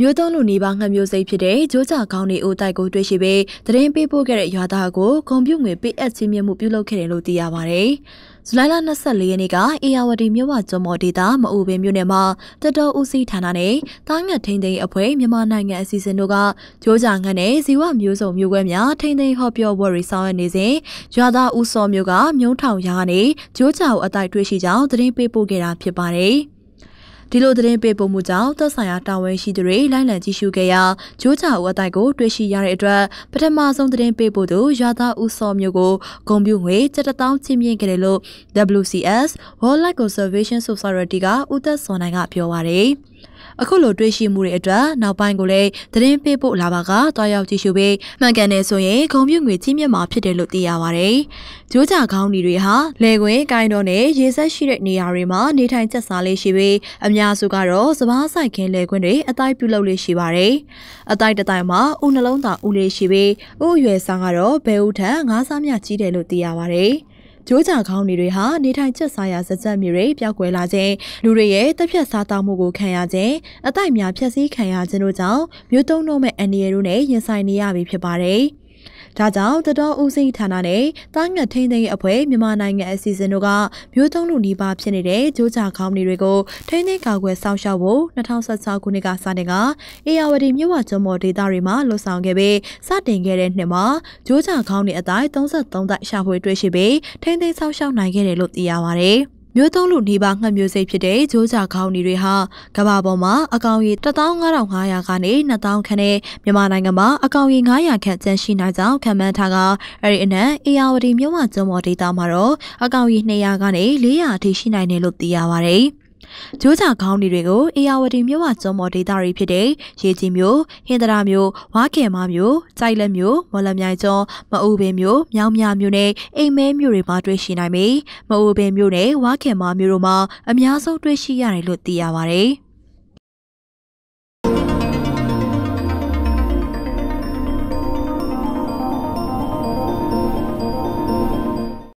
မျိုးသုံးလူနေပါငှက်မျိုးစိတ်ဖြစ်တဲ့ဂျိုးကြကောင်းနေအိုတိုက်ကိုတွေ့ရှိပြီးသတင်းပေးပို့ခဲ့တဲ့ရွာသားကိုဂုံပြုတ်ငွေပေးအပ်ချင်းမြမှုပြုလုပ်ခဲ့တယ်လို့သိရပါဗျ။ဇူလိုင်လ24ရက်နေ့ကအေယာဝတီမြို့ဝကျွန်းမော်ဒေတာမအူပင်မြို့နယ်မှာတတော်ဦးစီးဌာနနဲ့တားငတ်ထိန်သိမ်းအဖွဲ့မြန်မာနိုင်ငံအစီအစဉ်တို့ကဂျိုးကြငှက်နဲ့ဇီဝမျိုးစုံမျိုးကွဲများထိန်သိမ်းဟော့ပြောပွဲတွေဆောင်ရွက်နေစဉ်ရွာသားဦးစောမျိုးကမြုံထောင်ရာကနေဂျိုးကြကိုအတိုက်တွေ့ရှိကြောင်းသတင်းပေးပို့ခဲ့တာဖြစ်ပါတယ်။ ဒီလိုသတင်းပေးပို့မှုကြောင့်သက်ဆိုင်ရာတာဝန်ရှိသူတွေလိုက်လံကြည့်ရှုခဲ့ရာဂျိုးချဦးအတိုက်ကိုတွေ့ရှိရတဲ့အတွက်ပထမဆုံးသတင်းပေးပို့သူရွာသားဦးစောမျိုးကိုဂုံပြူငွေ7000ချင်းမြင့်ခဲ့တယ်လို့ WCS Wildlife Conservation Society ကဦးသက်စောနိုင်ကပြောပါရယ် အခုလိုတွေးရှိမှုတွေအတွက်နောက်ပိုင်းကိုလည်းသတင်းပေးပို့လာပါကတွားရောက်ကြည့်ရှုပြီးမှန်ကန်တယ်ဆိုရင်ဂုံပြုငွေကြီးမြတ်မှာဖြစ်တယ်လို့သိရပါတယ်။ဂျိုးကြခေါင်းဒီတွေဟာလေခွင်ကိုင်းတော်နဲ့ရေဆက်ရှိတဲ့နေရာတွေမှာနေထိုင်ကျက်စားလေးရှိပြီးအများစုကတော့စပားဆိုင်ခင်းလေခွင်တွေအတိုင်းပြုလုပ်လေးရှိပါတယ်။အတိုင်းတစ်တိုင်းမှာဥနှလုံးသားဥလေးရှိပြီးဥရွယ်ဆောင်ကတော့ဘဲဥထံငါးစားမြကြီးတယ်လို့သိရပါတယ်။ ဂျိုးကြခေါင်းတွေဟာနေထိုင်ချက်စားရာစကြက်မြေတွေပျောက်ကွယ်လာခြင်းလူတွေရဲ့တက်ဖြတ်စားတောက်မှုကိုခံရခြင်းအတိုက်များဖျက်ဆီးခံရခြင်းတို့ကြောင့်မြို့တုံးတော့မဲ့အန္တရာယ်တို့နဲ့ရင်ဆိုင်နေရပြီဖြစ်ပါတယ်။ ဒါကြောင့်တတော်ဦးစိဌာနနဲ့တားငတ်ထိန်းသိမ်းရေးအဖွဲ့မြန်မာနိုင်ငံအစီအစဉ်တို့ကမျိုးသုံးလူနီးပါးဖြစ်နေတဲ့ဂျိုးကြခေါင်းတွေကိုထိန်းသိမ်းကာကွယ်စောင့်ရှောက်ဖို့2016ခုနှစ်ကစတင်ကအေယာဝတီမြို့ဝကျွန်းပေါ်ဒေသတွေမှာလှုပ်ဆောင်ခဲ့ပြီးစတင်ခဲ့တဲ့နှစ်မှာဂျိုးကြခေါင်းတွေအတိုင်း33တိုက်ရှာဖွေတွေ့ရှိပြီးထိန်းသိမ်းစောင့်ရှောက်နိုင်ခဲ့တယ်လို့သိရပါတယ်။ မျိုးသုံးလူနေပါငှက်မျိုးစိတ်ဖြစ်တဲ့ဂျိုးကြခေါင်းတွေတွေဟာကမ္ဘာပေါ်မှာအကောင်ရေ15500ကနေ2000ခန့်နဲ့မြန်မာနိုင်ငံမှာအကောင်ရေ900ခန့်ကျန်ရှိနိုင်ကြောင်းခန့်မှန်းထားကအဲဒီအနက်အေယာဝတီမြို့မှာကျွန်းပေါ်ဒေသမှာတော့အကောင်ရေ200ကနေ400အထိရှိနိုင်တယ်လို့သိရပါတယ်။ ဂျိုးချခေါင်းတွေကိုအေယာဝတီမြို့ဝကျွန်းမော်ဒေသတွေဖြစ်တဲ့ရေကြီးမြို့ဟင်္ဒရာမြို့ဝါကေမမြို့ကြိုက်လက်မြို့မော်လမြိုင်ကျွန်းမအူပင်မြို့မြောင်းမြမြို့နဲ့အိမ်မဲမြို့တွေမှာတွေ့ရှိနိုင်ပြီးမအူပင်မြို့နဲ့ဝါကေမမြို့တို့မှာအများဆုံးတွေ့ရှိရတယ်လို့သိရပါတယ်။